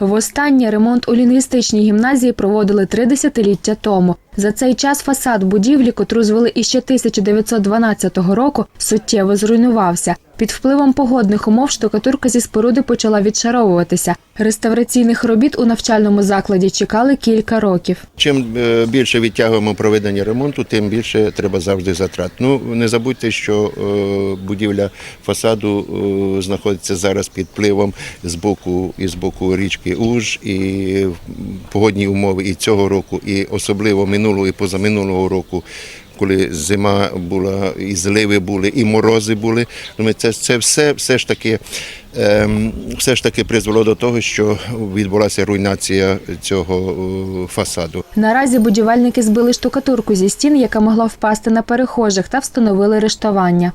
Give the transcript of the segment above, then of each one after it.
Востаннє ремонт у лінгвістичній гімназії проводили три десятиліття тому. За цей час фасад будівлі, котру звели іще 1912 року, суттєво зруйнувався. Під впливом погодних умов штукатурка зі споруди почала відшаровуватися. Реставраційних робіт у навчальному закладі чекали кілька років. Чим е, більше відтягуємо проведення ремонту, тим більше треба завжди затрат. Ну не забудьте, що е, будівля фасаду е, знаходиться зараз під впливом з боку і з боку річки Уж, і погодні умови і цього року, і особливо минулого і позаминулого року. Коли зима була, і зливи були, і морози були, це, це все, все ж таки ем, все ж таки призвело до того, що відбулася руйнація цього е, фасаду. Наразі будівельники збили штукатурку зі стін, яка могла впасти на перехожих, та встановили рештування.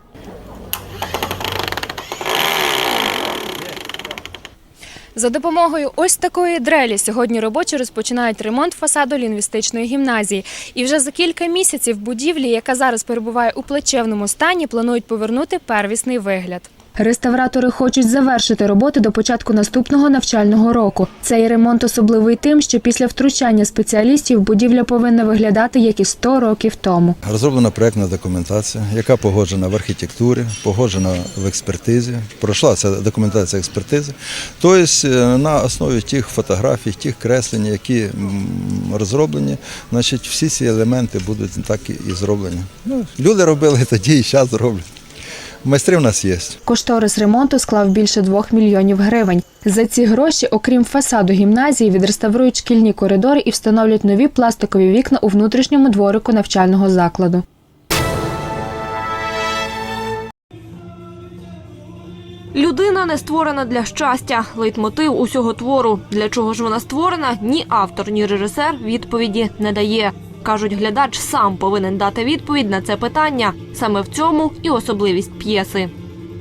За допомогою ось такої дрелі сьогодні робочі розпочинають ремонт фасаду лінгвістичної гімназії. І вже за кілька місяців будівлі, яка зараз перебуває у плачевному стані, планують повернути первісний вигляд. Реставратори хочуть завершити роботи до початку наступного навчального року. Цей ремонт особливий тим, що після втручання спеціалістів будівля повинна виглядати як і 100 років тому. Розроблена проєктна документація, яка погоджена в архітектурі, погоджена в експертизі. Пройшла ця документація експертизи. Тобто е, на основі тих фотографій, тих креслень, які розроблені, значить, всі ці елементи будуть так і зроблені. Ну, люди робили тоді і зараз роблять. Майстри в нас є. Кошторис ремонту склав більше 2 мільйонів гривень. За ці гроші, окрім фасаду гімназії, відреставрують шкільні коридори і встановлять нові пластикові вікна у внутрішньому дворику навчального закладу. Людина не створена для щастя. Лейтмотив усього твору. Для чого ж вона створена? Ні автор, ні режисер відповіді не дає. Кажуть, глядач сам повинен дати відповідь на це питання. Саме в цьому і особливість п'єси.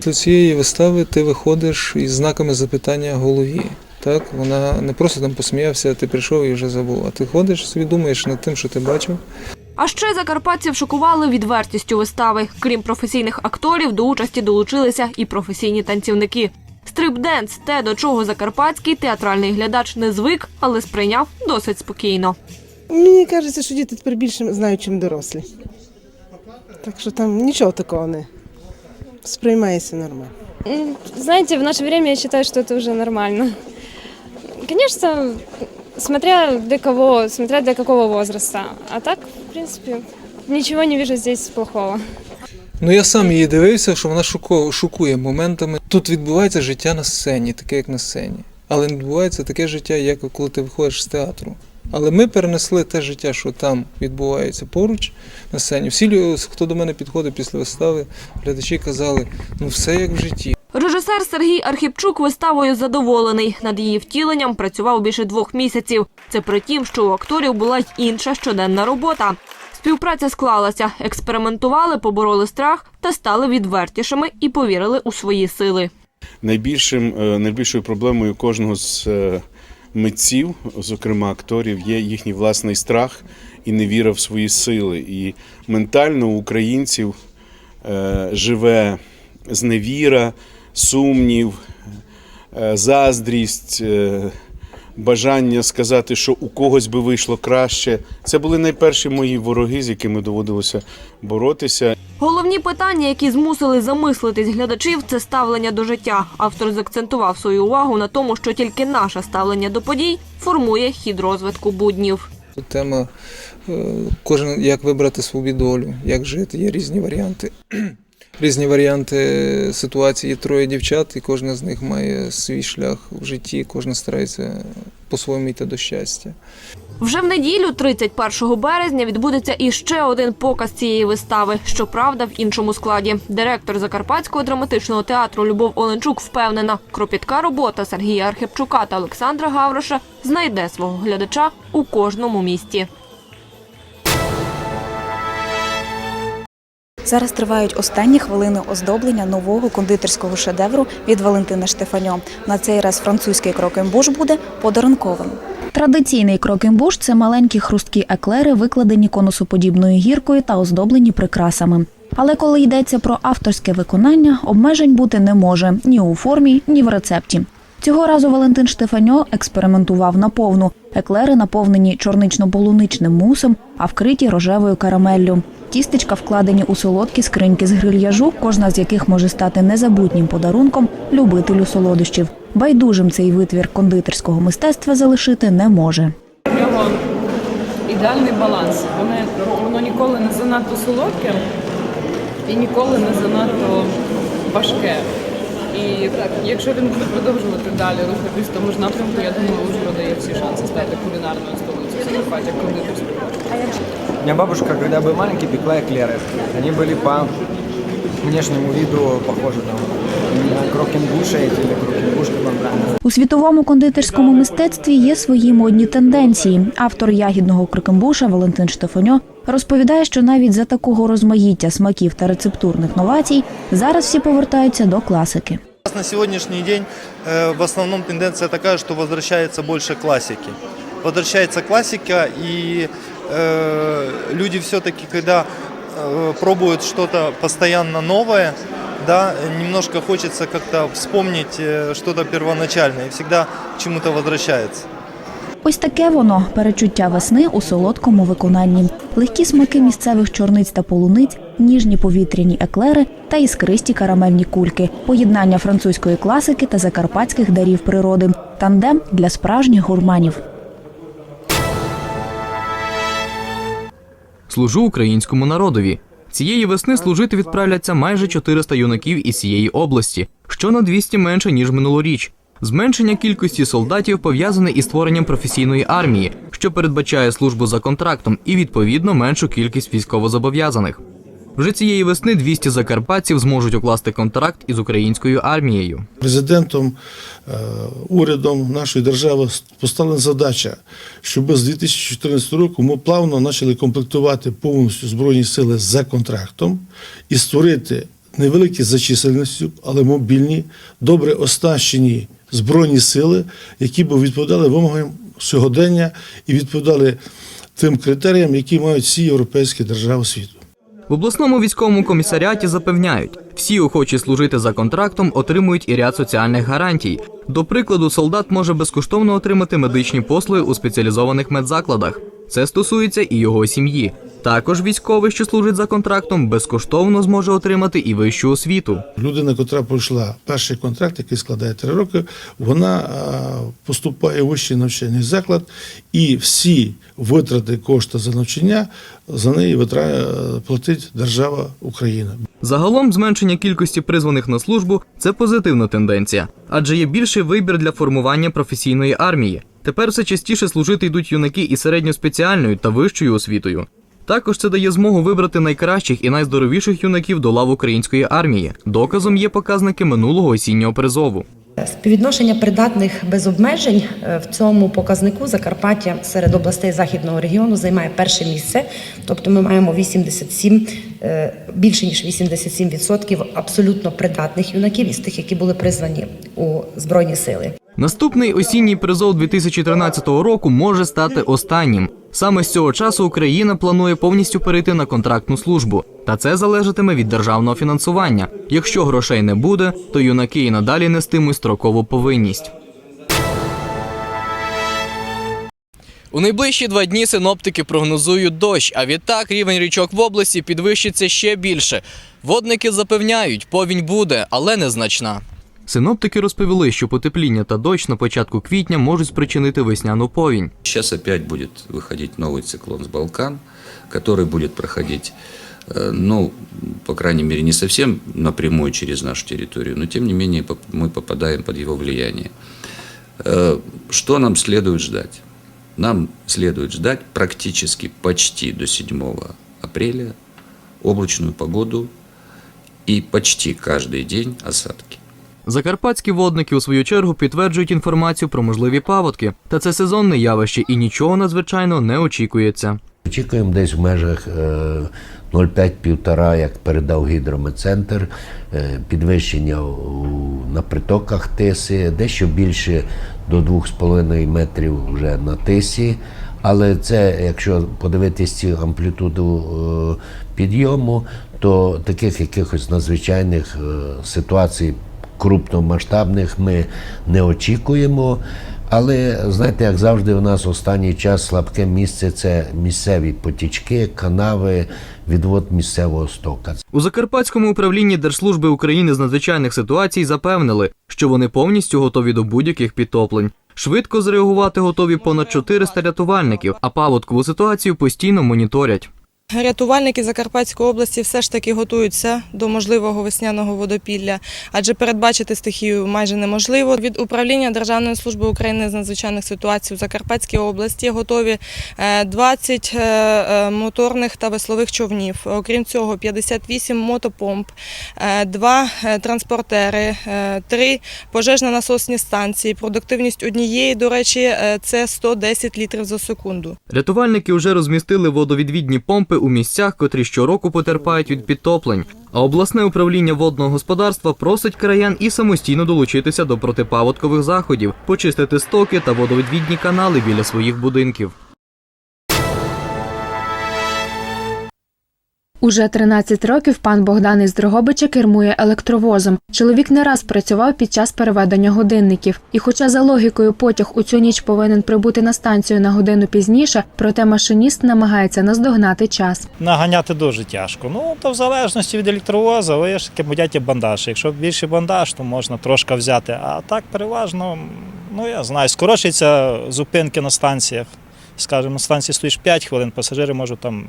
До цієї вистави ти виходиш із знаками запитання в голові. Так, вона не просто там посміявся, ти прийшов і вже забув. А ти ходиш, собі думаєш над тим, що ти бачив. А ще закарпатців шокували відвертістю вистави. Крім професійних акторів, до участі долучилися і професійні танцівники. Стрип-денс – те, до чого закарпатський театральний глядач не звик, але сприйняв досить спокійно. Мені кажеться, що діти тепер більше знають, чим дорослі. Так що там нічого такого не сприймається нормально. Знаете, в наше время я считаю, что это уже нормально. Конечно, смотря для кого, смотря для какого возраста. А так, в принципе, ничего не вижу здесь плохого. Ну я сам її дивився, що вона шоко- шокує моментами. Тут відбувається життя на сцені, таке як на сцені. Але не відбувається таке життя, як коли ти виходиш з театру. Але ми перенесли те життя, що там відбувається поруч на сцені. Всі, хто до мене підходив після вистави, глядачі казали, ну все як в житті. Режисер Сергій Архіпчук виставою задоволений. Над її втіленням працював більше двох місяців. Це при тім, що у акторів була й інша щоденна робота. Співпраця склалася, експериментували, побороли страх та стали відвертішими і повірили у свої сили. найбільшим, е, найбільшою проблемою кожного з е, митців, зокрема акторів, є їхній власний страх і невіра в свої сили. І ментально у українців е, живе зневіра, сумнів, е, заздрість. Бажання сказати, що у когось би вийшло краще. Це були найперші мої вороги, з якими доводилося боротися. Головні питання, які змусили замислитись глядачів, це ставлення до життя. Автор заакцентував свою увагу на тому, що тільки наше ставлення до подій формує хід розвитку буднів. Тут тема е, кожен як вибрати свою долю, як жити. Є різні варіанти. Різні варіанти ситуації. Троє дівчат, і кожна з них має свій шлях в житті, кожна старається по-своєму йти до щастя. Вже в неділю, 31 березня, відбудеться іще один показ цієї вистави. Щоправда, в іншому складі. Директор Закарпатського драматичного театру Любов Оленчук впевнена, кропітка робота Сергія Архипчука та Олександра Гавроша знайде свого глядача у кожному місті. Зараз тривають останні хвилини оздоблення нового кондитерського шедевру від Валентина Штефаньо. На цей раз французький крокембуш буде подарунковим. Традиційний крокембуш – це маленькі хрусткі еклери, викладені конусоподібною гіркою та оздоблені прикрасами. Але коли йдеться про авторське виконання, обмежень бути не може ні у формі, ні в рецепті. Цього разу Валентин Штефаньо експериментував наповну. Еклери наповнені чорнично-полуничним мусом, а вкриті рожевою карамеллю. Тістечка вкладені у солодкі скриньки з грильяжу, кожна з яких може стати незабутнім подарунком любителю солодощів. Байдужим цей витвір кондитерського мистецтва залишити не може. В нього ідеальний баланс. Воно, воно ніколи не занадто солодке і ніколи не занадто важке. І так, якщо він буде продовжувати далі рухатись в тому ж напрямку, я думаю, Ужгорода є всі шанси стати кулінарною столицею Закарпаття кондитерською. У меня бабушка, когда я был маленький, пекла эклеры. Они были по внешнему виду похожи там на крокенбуша или крокенбушка вам правильно. У світовому кондитерському мистецтві є свої модні тенденції. Автор ягідного крикембуша Валентин Штефаньо розповідає, що навіть за такого розмаїття смаків та рецептурних новацій зараз всі повертаються до класики. На сегодняшний день э, в основном тенденция такая, что возвращается больше классики. Возвращается классика, и э, люди все-таки, когда э, пробуют что-то постоянно новое, да, немножко хочется как-то вспомнить э, что-то первоначальное, и всегда к чему-то возвращается. Ось таке воно перечуття весни у солодкому виконанні. Легкі смаки місцевих чорниць та полуниць, ніжні повітряні еклери та іскристі карамельні кульки, поєднання французької класики та закарпатських дарів природи, тандем для справжніх гурманів. Служу українському народові. Цієї весни служити відправляться майже 400 юнаків із цієї області, що на 200 менше ніж минулоріч. Зменшення кількості солдатів пов'язане із створенням професійної армії, що передбачає службу за контрактом і відповідно меншу кількість військовозобов'язаних. Вже цієї весни 200 закарпатців зможуть укласти контракт із українською армією. Президентом, е, урядом нашої держави поставлена задача, щоб з 2014 року ми плавно почали комплектувати повністю Збройні сили за контрактом і створити невеликі за чисельністю, але мобільні, добре оснащені збройні сили, які б відповідали вимогам сьогодення і відповідали тим критеріям, які мають всі європейські держави світу. В обласному військовому комісаріаті запевняють, всі охочі служити за контрактом отримують і ряд соціальних гарантій. До прикладу, солдат може безкоштовно отримати медичні послуги у спеціалізованих медзакладах. Це стосується і його сім'ї. Також військовий, що служить за контрактом, безкоштовно зможе отримати і вищу освіту. Людина, яка пройшла перший контракт, який складає три роки, вона поступає у вищий навчальний заклад, і всі витрати кошти за навчання за неї витра... платить держава Україна. Загалом зменшення кількості призваних на службу це позитивна тенденція, адже є більший вибір для формування професійної армії. Тепер все частіше служити йдуть юнаки із середньоспеціальною та вищою освітою. Також це дає змогу вибрати найкращих і найздоровіших юнаків до лав української армії. Доказом є показники минулого осіннього призову. Співвідношення придатних без обмежень е, в цьому показнику Закарпаття серед областей західного регіону займає перше місце. Тобто ми маємо 87, е, більше ніж 87% абсолютно придатних юнаків із тих, які були призвані у збройні сили. Наступний осінній призов 2013 року може стати останнім. Саме з цього часу Україна планує повністю перейти на контрактну службу, та це залежатиме від державного фінансування. Якщо грошей не буде, то юнаки і надалі нестимуть строкову повинність. У найближчі два дні синоптики прогнозують дощ, а відтак рівень річок в області підвищиться ще більше. Водники запевняють, повінь буде, але незначна. Синоптики розповіли, що потепління та дощ на початку квітня можуть спричинити весняну повінь. Сейчас опять будет выходить новый циклон с Балкан, который будет проходить, э, ну, по крайней мере, не совсем напрямую через нашу территорию, но тем не менее поп- мы попадаем под его влияние. Э, Что нам следует ждать? Нам следует ждать практически почти до 7 апреля облачную погоду и почти каждый день осадки. Закарпатські водники у свою чергу підтверджують інформацію про можливі паводки, та це сезонне явище і нічого надзвичайно не очікується. Очікуємо десь в межах е, 0,5-1,5, як передав гідрометцентр, е, підвищення на притоках тиси, дещо більше до 2,5 метрів вже на тисі. Але це, якщо подивитись цю амплітуду е, підйому, то таких якихось надзвичайних е, ситуацій крупномасштабних ми не очікуємо. Але знаєте, як завжди, у нас останній час слабке місце це місцеві потічки, канави, відвод місцевого стока. У Закарпатському управлінні Держслужби України з надзвичайних ситуацій запевнили, що вони повністю готові до будь-яких підтоплень. Швидко зреагувати готові понад 400 рятувальників, а паводкову ситуацію постійно моніторять. Рятувальники Закарпатської області все ж таки готуються до можливого весняного водопілля, адже передбачити стихію майже неможливо. Від управління Державної служби України з надзвичайних ситуацій у Закарпатській області готові е, 20 е, е, моторних та веслових човнів. Окрім цього, 58 мотопомп, е, два е, транспортери, е, три пожежно-насосні станції. Продуктивність однієї, до речі, е, це 110 літрів за секунду. Рятувальники вже розмістили водовідвідні помпи у місцях, котрі щороку потерпають від підтоплень. А обласне управління водного господарства просить краян і самостійно долучитися до протипаводкових заходів, почистити стоки та водовідвідні канали біля своїх будинків. Уже 13 років пан Богдан із Дрогобича кермує електровозом. Чоловік не раз працював під час переведення годинників. І хоча за логікою потяг у цю ніч повинен прибути на станцію на годину пізніше, проте машиніст намагається наздогнати час. Наганяти дуже тяжко. Ну, то в залежності від електровоза, ви ж таки будете бандаж. Якщо більше бандаж, то можна трошки взяти. А так переважно, ну я знаю, скорочуються зупинки на станціях. Скажімо, на станції стоїш 5 хвилин, пасажири можуть там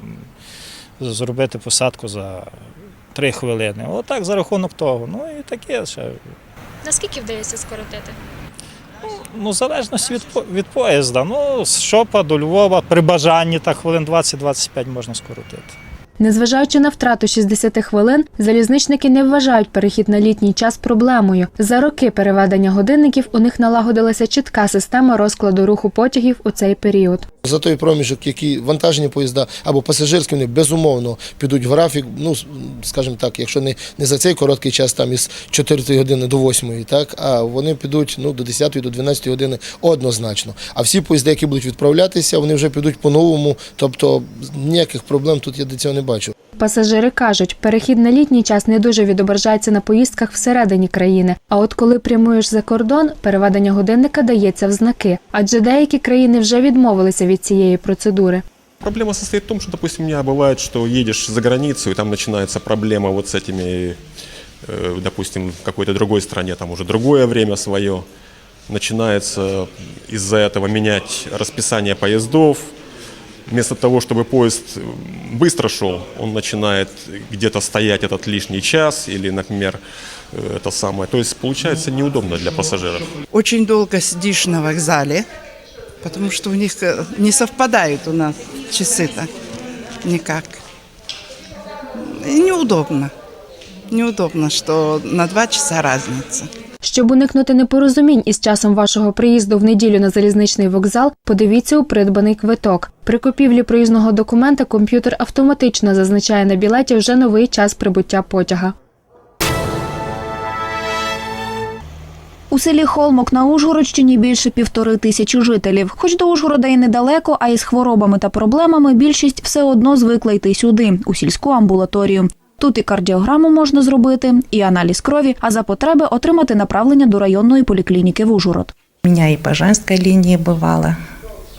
зробити посадку за 3 хвилини. Отак за рахунок того. Ну і таке ще. Наскільки вдається скоротити? Ну, в залежності від, від поїзда. Ну, з Шопа до Львова при бажанні так хвилин 20-25 можна скоротити. Незважаючи на втрату 60 хвилин, залізничники не вважають перехід на літній час проблемою. За роки переведення годинників у них налагодилася чітка система розкладу руху потягів у цей період. За той проміжок, які вантажні поїзда або пасажирські, вони безумовно підуть в графік. Ну, скажімо так, якщо не, не за цей короткий час, там із 4 години до 8, так, а вони підуть ну, до 10 до 12 години однозначно. А всі поїзди, які будуть відправлятися, вони вже підуть по-новому. Тобто ніяких проблем тут я до цього не бачу. Пасажири кажуть, перехід на літній час не дуже відображається на поїздках всередині країни. А от коли прямуєш за кордон, переведення годинника дається в знаки, адже деякі країни вже відмовилися від цієї процедури. Проблема состоит в том, что, допустим, у меня бывает, что едешь за границу, и там начинается проблема вот с этими, э, допустим, в какой-то другой стране, там уже другое время свое. Начинается из-за этого менять расписание поездов. Вместо того, чтобы поезд быстро шел, он начинает где-то стоять этот лишний час или, например, э, это самое. То есть получается неудобно для пассажиров. Очень долго сидишь на вокзале, потому что у них э, не совпадают у нас часы-то никак. И неудобно. Неудобно, что на два часа разница. Щоб уникнути непорозумінь із часом вашого приїзду в неділю на залізничний вокзал, подивіться у придбаний квиток. При купівлі проїзного документа комп'ютер автоматично зазначає на білеті вже новий час прибуття потяга. У селі Холмок на Ужгородщині більше півтори тисячі жителів. Хоч до Ужгорода і недалеко, а із хворобами та проблемами більшість все одно звикла йти сюди, у сільську амбулаторію. Тут і кардіограму можна зробити, і аналіз крові, а за потреби отримати направлення до районної поліклініки в Ужгород. У меня и по женской линии бывало,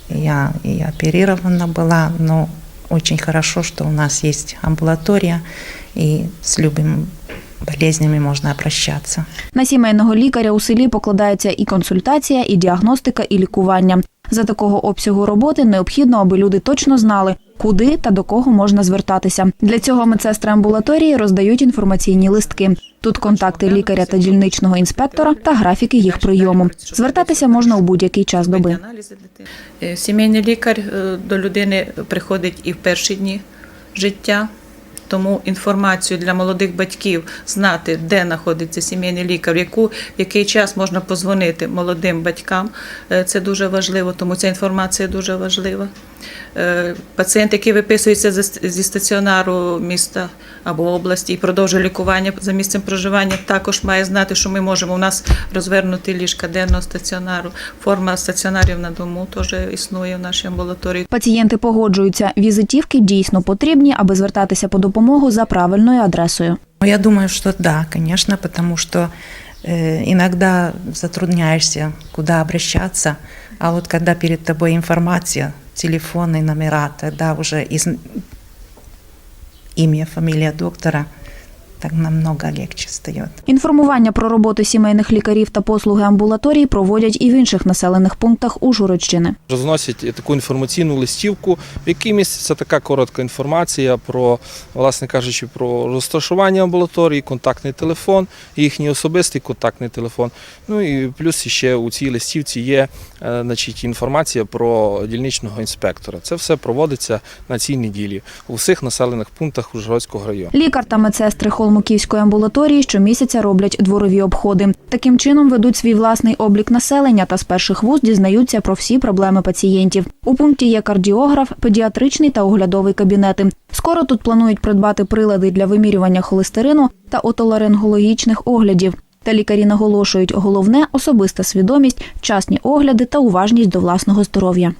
я и оперирована была, но очень хорошо, что у нас есть амбулатория, и с любыми болезнями можно обращаться. На сімейного лікаря у селі покладається і консультація, і діагностика, і лікування. За такого обсягу роботи необхідно, аби люди точно знали, куди та до кого можна звертатися. Для цього медсестри амбулаторії роздають інформаційні листки. Тут контакти лікаря та дільничного інспектора та графіки їх прийому. Звертатися можна у будь-який час доби. Е, Сімейний лікар е, до людини приходить і в перші дні життя. Тому інформацію для молодих батьків знати, де знаходиться сімейний лікар, яку в який час можна позвонити молодим батькам. е, Це дуже важливо, тому ця інформація дуже важлива. Е, Пацієнт, який виписується зі- зі стаціонару міста або області і продовжує лікування за місцем проживання, також має знати, що ми можемо. У нас розвернути ліжка денного стаціонару. Форма стаціонарів на дому теж існує в нашій амбулаторії. Пацієнти погоджуються, візитівки дійсно потрібні, аби звертатися по допомогу за правильною адресою. Ну, Я думаю, что да, конечно, потому что э, иногда затрудняешься, куда обращаться, а вот когда перед тобой информация, телефонные номера, тогда уже из имя, фамилия доктора, так намного легче стает. Інформування про роботу сімейних лікарів та послуги амбулаторій проводять і в інших населених пунктах Ужгородщини. Розносять таку інформаційну листівку, в якій міститься така коротка інформація про, власне кажучи, про розташування амбулаторії, контактний телефон, їхній особистий контактний телефон. Ну і плюс ще у цій листівці є значить, інформація про дільничного інспектора. Це все проводиться на цій неділі у всіх населених пунктах Ужгородського району. Лікар та медсестри Холмуківської амбулаторії щомісяця роблять дворові обходи. Таким чином ведуть свій власний облік населення та з перших вуст дізнаються про всі проблеми пацієнтів. У пункті є кардіограф, педіатричний та оглядовий кабінети. Скоро тут планують придбати прилади для вимірювання холестерину та отоларингологічних оглядів. Та лікарі наголошують, головне особиста свідомість, вчасні огляди та уважність до власного здоров'я.